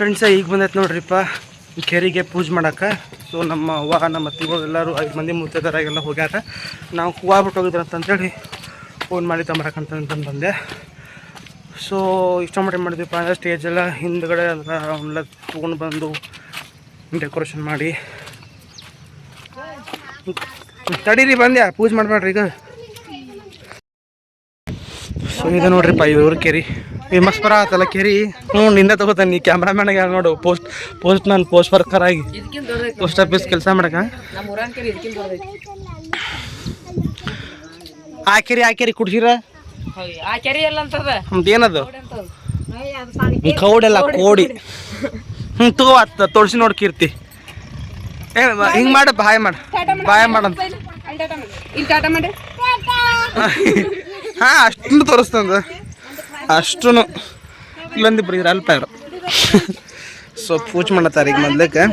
Friends ಈಗ ಬಂದೈತೆ ನೋಡ್ರಿಪ್ಪ. ಕೆರೆಗೆ ಪೂಜೆ ಮಾಡಕ್ಕೆ. ಸೊ ನಮ್ಮ ಅವ್ವ, ನಮ್ಮ ಅತ್ತಿಗಳು ಎಲ್ಲರೂ ಐದು ಮಂದಿ ಮುತ್ತೈದರಾಗೆಲ್ಲ ಹೋಗ್ಯಾರ. ನಾವು ಹೂವು ಬಿಟ್ಟು ಹೋಗಿದ್ರ ಅಂತಂತೇಳಿ ಫೋನ್ ಮಾಡಿ ತಮ್ಮರಕ್ಕಂತಂದು ಬಂದೆ. ಸೊ ಇಷ್ಟ ಮಾಡಿ ಮಾಡಿದ್ವಿಪ್ಪ ಅಂದರೆ ಸ್ಟೇಜ್ ಎಲ್ಲ ಹಿಂದ್ಗಡೆ ಎಲ್ಲ ತೊಗೊಂಡು ಬಂದು ಡೆಕೋರೇಷನ್ ಮಾಡಿ. ತಡೀರಿ, ಬಂದ್ಯಾ? ಪೂಜೆ ಮಾಡಬೇಡ್ರಿ ಈಗ. ಸೊ ಇದು ನೋಡ್ರಿಪ್ಪ ಇವ್ರ ಕೆರಿ. ಫೇಮಸ್ ಬರ ಆತಲ್ಲ ಕೆರಿ. ಹ್ಞೂ ನಿಂದ ತಗೋತಾನೆ ನೀ ಕ್ಯಾಮ್ರಾಮ್ಯಾನಾಗ ನೋಡು ಪೋಸ್ಟ್ ಪೋಸ್ಟ್ ನಾನು ಪೋಸ್ಟ್ ವರ್ಕರ್ ಆಗಿ. ಪೋಸ್ಟ್ ಆಫೀಸ್ ಕೆಲಸ ಮಾಡಕ. ಆ ಕೆರಿ ಆ ಕೆರಿ ಕುಡ್ಸಿರ? ಏನದು? ಕೌಡೆಲ್ಲ ಕೋಡಿ. ಹ್ಞೂ ತಗೋ ಆತ ತೋರಿಸಿ ನೋಡಿ ಕೀರ್ತಿ. ಏ ಹಿಂಗೆ ಮಾಡು ಬಾಯ್ ಮಾಡು. ಬಾಯ್ ಮಾಡಂತ ಇಲ್ಲಿ ಟಾಟಾ ಮಾಡಿ. ಹಾಂ ಅಷ್ಟು ತೋರಿಸ್ತಂದ ಅಷ್ಟು ಇಲ್ಲೊಂದು ಇಬ್ರು ಇದ್ರ ಅಲ್ಪ ಇರು ಸೊ ಪೂಜೆ ಮಾಡತ್ತಾರ ಈಗ ಮೊದ್ಲಕ್ಕೆ.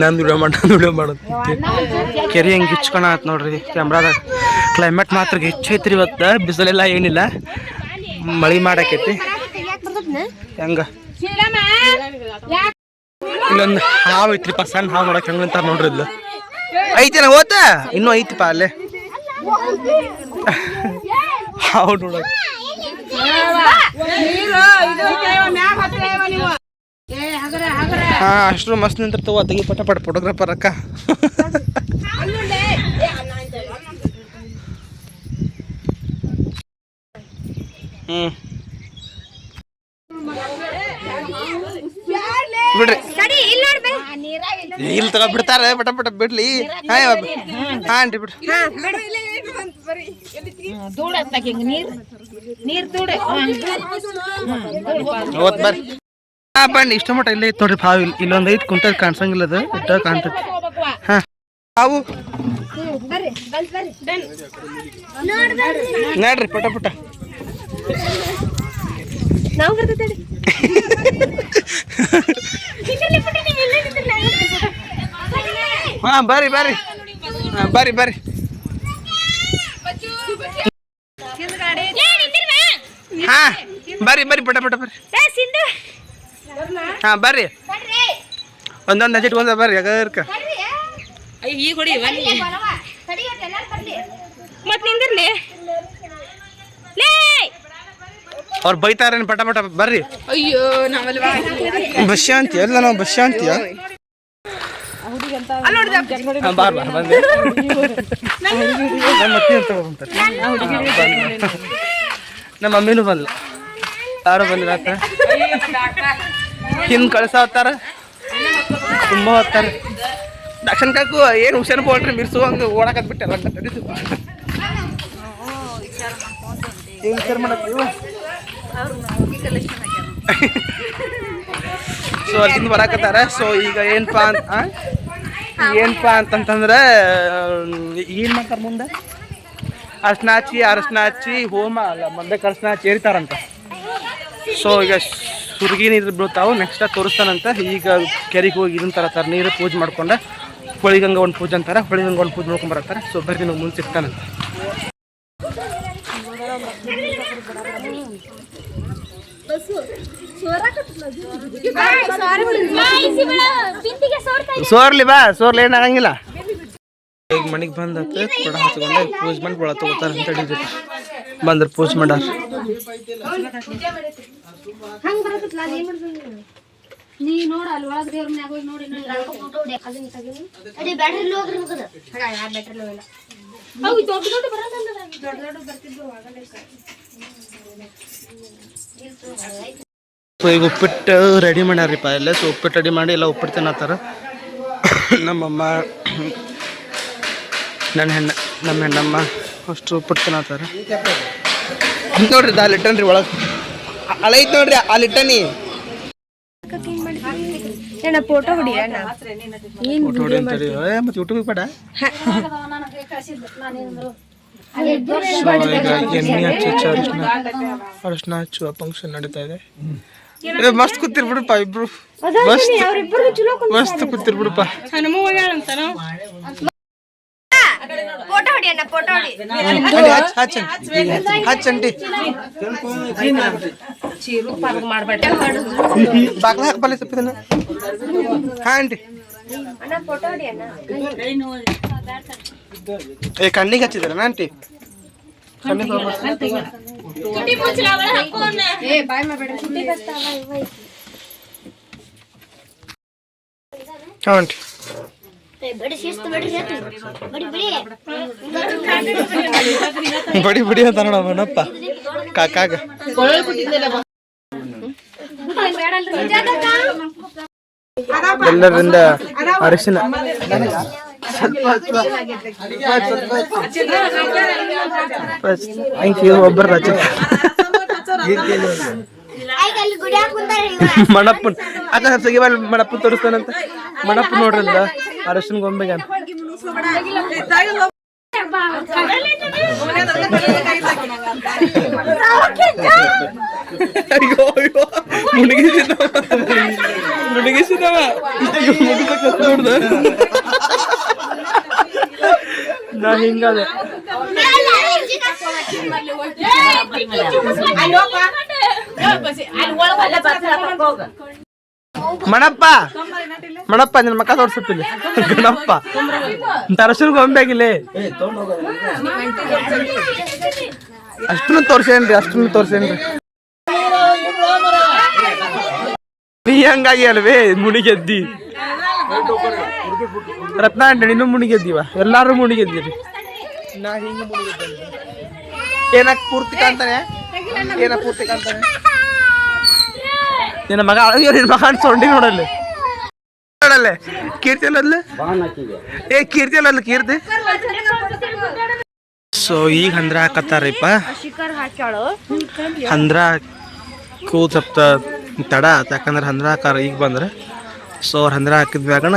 ನಾನು ದುಡಿಯೋ ಮಾಡ ದುಡಿಯೋ ಮಾಡೋದು. ಕೆರೆ ಹೆಂಗೆ ಗಿಚ್ಕೊಳ ನೋಡ್ರಿ ಕ್ಯಾಮ್ರಾದಾಗ ಕ್ಲೈಮೇಟ್ ಮಾತ್ರ ಹೆಚ್ಚೈತ್ರಿ ಇವತ್ತು. ಬಿಸಿಲೆಲ್ಲ ಏನಿಲ್ಲ. ಮಳೆ ಮಾಡಾಕೈತಿ. ಹೆಂಗ? ಇಲ್ಲೊಂದು ಹಾವು ಐತ್ರಿಪ್ಪ ಸಣ್ಣ ಹಾವು ನೋಡಕ್ ಹೆಂಗ್ ನೋಡ್ರಿ ಐತಿ ನಾ ಓತ ಇನ್ನೂ ಐತಿಪ್ಪ ಅಲ್ಲೇ. ಹಾವು ನೋಡಕ್ ಹಾ ಅಷ್ಟು ಮಸ್ತ್ ನಿಂತಿರ್ತವ ತೆಗಿ ಪಟ ಪಟ ಫೋಟೋಗ್ರಾಫರ್ ಅಕ್ಕ. ಹ್ಮ್. ಇಲ್ಲಿ ತಗೋ ಬಿಡ್ತಾರೆ. ಪಟ ಪಟ ಬಿಡ್ಲಿ. ಹಾ ಹಾ ಆಂಟಿ ಬಿಡ್ರಿ ದೂಡ ಹಿಂಗ ನೀರ್ ನೀರ್ ದೂಡ ಅವತ್ತು ಬರ್ರಿ ಹಾ ಬನ್ನಿ ಇಷ್ಟ ಮಟ್ಟ ಇಲ್ಲೇ ಐತೆ ನೋಡ್ರಿ ಇಲ್ಲಿ ಇಲ್ಲೊಂದು ಐದು ಕುಂತ ಕಾಣಿಸಂಗಿಲ್ಲ ಅದು ಇಟ್ಟ ಕಾಣ್ತೈತಿ. ಹಾ. ಹಾವು ನೋಡ್ರಿ ಪಟ ಪಟ. ನಾವು ಹಾ ಬರ್ರಿ ಬರ್ರಿ. ಹಾಂ ಬರ್ರಿ ಬರ್ರಿ. ಹಾ ಬರ್ರಿ ಬರ್ರಿ ಪಟ ಪಟ ಬರ್ರಿ. ಹಾ ಬರ್ರಿ. ಒಂದೊಂದು ನಜಿಟ್ ಒಂದ ಬರ್ರಿ ಅಗರ್ಕ. ಈಗ ಹೊಡಿ ಮತ್ ನಿಂದಿರ್ಲಿ ಅವ್ರು ಬೈತಾರೇನು ಪಟ ಪಟ ಬರ್ರಿ. ಅಯ್ಯೋ ನಾವಲ್ಲಿ ಬಸ್ಯಾಂತಿ ಎಲ್ಲ ನಾವು ಬಂದೆ ನಮ್ಮ ಮಮ್ಮಿನೂ ಬಂದ್ಲು. ಯಾರು ಬಂದಿಲ್ಲ ಹಿಂದ್ ಕಳ್ಸ ಕಳ್ಸಾವತ್ತಾರ ತುಂಬ ಹೊತ್ತಾರ. ದಕ್ಷಿಣ ಕಾಕು ಏನು ಹುಷಾರು ಬೋಲ್ರಿ ಮಿರ್ಸುವಂಗ ಓಡಾಕತ್ ಬಿಟ್ಟೆ ಎಲ್ಲ ನಡೀತು ಏನ್ ವಿಚಾರ ಮಾಡತ್ತೀವ ಸೊ ಅಲ್ಲಿಂದ ಬರಾಕತ್ತಾರ ಸೊ ಈಗ ಏನಪ್ಪ ಅಂತ? ಏನಪ್ಪ ಅಂತಂತಂದ್ರೆ ಏನು ಮಾಡ್ತಾರೆ ಮುಂದೆ? ಅರ್ಶನ ಹಚ್ಚಿ ಅರಶಿನ ಹಚ್ಚಿ ಹೋಮ ಅಲ್ಲ ಮುಂದೆ ಅರ್ಶನ ಹಚ್ಚಿ ಏರಿತಾರಂತ. ಸೊ ಈಗ ಸುರ್ಗಿ ನೀರು ಬೀಳ್ತಾವು ನೆಕ್ಸ್ಟ್ ತೋರಿಸ್ತಾನಂತ. ಈಗ ಕೆರೆಗೆ ಹೋಗಿ ಇದನ್ನ ತರತಾರೆ ನೀರು ಪೂಜೆ ಮಾಡ್ಕೊಂಡ. ಹೊಳಿಗಂಗ ಒಂದು ಪೂಜೆ ಅಂತಾರೆ, ಹೊಳಿಗಂಗ ಒಂದು ಪೂಜೆ ಮಾಡ್ಕೊಂಡ್ ಬರತ್ತಾರೆ. ಸೊ ಬರ್ರಿ ಮುಂದೆ ಸಿಗ್ತಾನಂತ. ಸೋರ್ಲಿ ಬಾ, ಸೋರ್ಲಿ ಏನಾಗಂಗಿಲ್ಲ. ಈಗ ಮನೆಗೆ ಬಂದ ಕೊಡ ಹಚ್ಕೊಂಡು ಪೂಜೆ ಮಾಡಿ ತಗೋತಾರೆ ತಗೋತಾರ ಅಂತ ಹೇಳಿದ್ರು. ಬಂದ್ರ ಪೂಜೆ ಮಾಡಾರ. ನೀ ಅಲ್ಲಿ ಹೋಗಿ ನೋಡಿ ಬ್ಯಾಟ್ರಿ ಇಲ್ಲ ದೊಡ್ಡ ದೊಡ್ಡ ದೊಡ್ಡ ದೊಡ್ಡ ಆಗಲ್ಲ ಸೊ ಈಗ ಉಪ್ಪಿಟ್ಟು ರೆಡಿ ಮಾಡ್ಯಾರಿಪ್ಪ ಎಲ್ಲ ಸೊ ಉಪ್ಪಿಟ್ಟು ರೆಡಿ ಮಾಡಿ ಎಲ್ಲ ಉಪ್ಪಿಟ್ಟು ತಿನ್ನತ್ತಾರ ನಮ್ಮಮ್ಮ ನನ್ನ ಹೆಣ್ಣ ನಮ್ಮ ಹೆಣ್ಣಮ್ಮ ಅಷ್ಟು ಉಪ್ಪಿಟ್ಟು ತಿನ್ನತ್ತಾರ ನೋಡ್ರಿ ಅಲ್ಲಿ ಇಟ್ಟನ್ರಿ ಒಳಗೆ. ಅಳೈತ್ ನೋಡ್ರಿ ಆ ಲಿಟ್ಟನಿ. ಅಣ್ಣ ಫೋಟೋ ಹೊಡಿ ಅಣ್ಣ. ಫೋಟೋ ಹೊಡಿ ಅಂತಾರೆ ಏ ಮತ್ತೆ ಯೂಟ್ಯೂಬ್ ಬೇಡ? ಸೊ ಈಗ ಎಣ್ಣೆ ಹಚ್ಚಿ ಅರಿಶಿನ ಅರಿಶಿನ ಹಚ್ಚುವ ಫಂಕ್ಷನ್ ನಡೀತಾ ಇದೆ. ಮಸ್ತ್ ಕೂತಿರ್ ಬಿಡಪ್ಪ ಇಬ್ರು ಮಸ್ತ್ ಅವ್ರಿಬ್ಬರು ಚಲೋ ಮಸ್ತ್ ಕೂತಿರ್ ಬಿಡಪ್ಪ ಫೋಟೋ ಹೊಡಿ ಅಣ್ಣ ಫೋಟೋ ಹೊಡಿ ಅಂಟಿ ಹಚ್ ಹಚ್ ಅಂಟಿ ಹಚ್ ಅಂಟಿ ಚೀರು ಪಾರ್ಕ್ ಮಾಡ್ಬೇಡ ಬಾಗ್ಲ ಹಾಕಬಲ್ಲ ಸ್ವಲ್ಪ ಇದನ್ನ ಹಾ ಆಂಟಿ ಏ ಕಣ್ಣಿಗೆ ಹಚ್ಚಿದಾರ ಆಂಟಿ ಕಣ್ಣಿಗೆ ಏ ಬಾಯ್ ಮಾಡ್ಬೇಡ ಹಾ ಆಂಟಿ ಬಡಿ ಶಿಸ್ತು ಬಡಿ ಶಿಸ್ತು ಬಡಿ ಬಡಿ ಬಡಿ ಬಡಿ ಅಂತ ನೋಡ ಅವನಪ್ಪ ಕಾಕಾಗ ಎಲ್ಲರಿಂದ ಅರಿಶಿನ ಥ್ಯಾಂಕ್ ಯು ಒಬ್ಬರ ರಚನೆ ಆಯ್ತು ಅಲ್ಲಿ ಗುಡಿ ಹಾಕುಂತಾರೆ ಮಣಪ್ಪನ್ ಅಕ್ಕ ಸಗಿಬಲ್ ಮಣಪ್ಪನ್ ತೋರಿಸ್ತಾನಂತ ಮಣಪ್ಪ ನೋಡ್ರಲ್ಲ ಅರಿಶಿನ ಗೊಂಬೆಗೆ ಅಯ್ಯೋ ಅಯ್ಯೋ ಮುಳುಗಿಸಿದವ ಮುಳುಗಿಸಿದವ ಅಯ್ಯೋ ಮುಳುಗಕ್ಕೆ ನೋಡ್ದ ಮಣಪ್ಪ ಮಣಪ್ಪ, ನಿನ್ನ ಮಕ್ಕ ತೋರ್ಸಿಲ್ಲ ಗಣಪ್ಪ. ತರಸೂರ್ ಗೊಂಬೆಗಿಲ್ಲ ಅಷ್ಟನ್ನು ತೋರ್ಸೇನ್ರಿ ಅಷ್ಟನ್ನು ತೋರ್ಸೇನ್ರಿ. ನೀ ಹಂಗಾಗಿ ಅಲ್ವೇ ಮುಣಿಗೆದ್ದಿ ರತ್ನ ಅಂಟೆ ನೀನು ಮುಣಿಗೆದ್ದೀವ? ಎಲ್ಲಾರು ಮುಣಿಗೆದ್ದೀರಿ. ನಾ ಹಿಂಗೆ ಮುಣಿಗೆದ್ದೆ ಏನಕ್ ಪೂರ್ತಿ ಕಾಣ್ತಾನೆ? ಏನ ಪೂರ್ತಿ ಕಾಣ್ತಾನೆ? ನಿನ್ನ ಮಗ ಅಳಗ್ಯ ನಿನ್ನ ಮಗ ಸೊಂಡಿ ನೋಡಲ್ಲಿ. ನೋಡಲ್ಲೇ ಕೀರ್ತಿ ಅಲ್ಲಲ್ಲ ಏ ಕೀರ್ತಿ ಅಲ್ಲಲ್ಲ ಕೀರ್ತಿ? ಸೊ ಈಗ ಹಂದ್ರ ಹಾಕತ್ತಾರಿಪ್ಪ. ಹಂದ್ರ ಕೂತ ಸ್ವಲ್ಪ ತಡ ಆತ್ ಯಾಕಂದ್ರೆ ಹಂದ್ರ ಹಾಕಾರ ಈಗ ಬಂದ್ರೆ. ಸೊ ಅವ್ರು ಹಂದ್ರ ಹಾಕಿದ ಮ್ಯಾಗಣ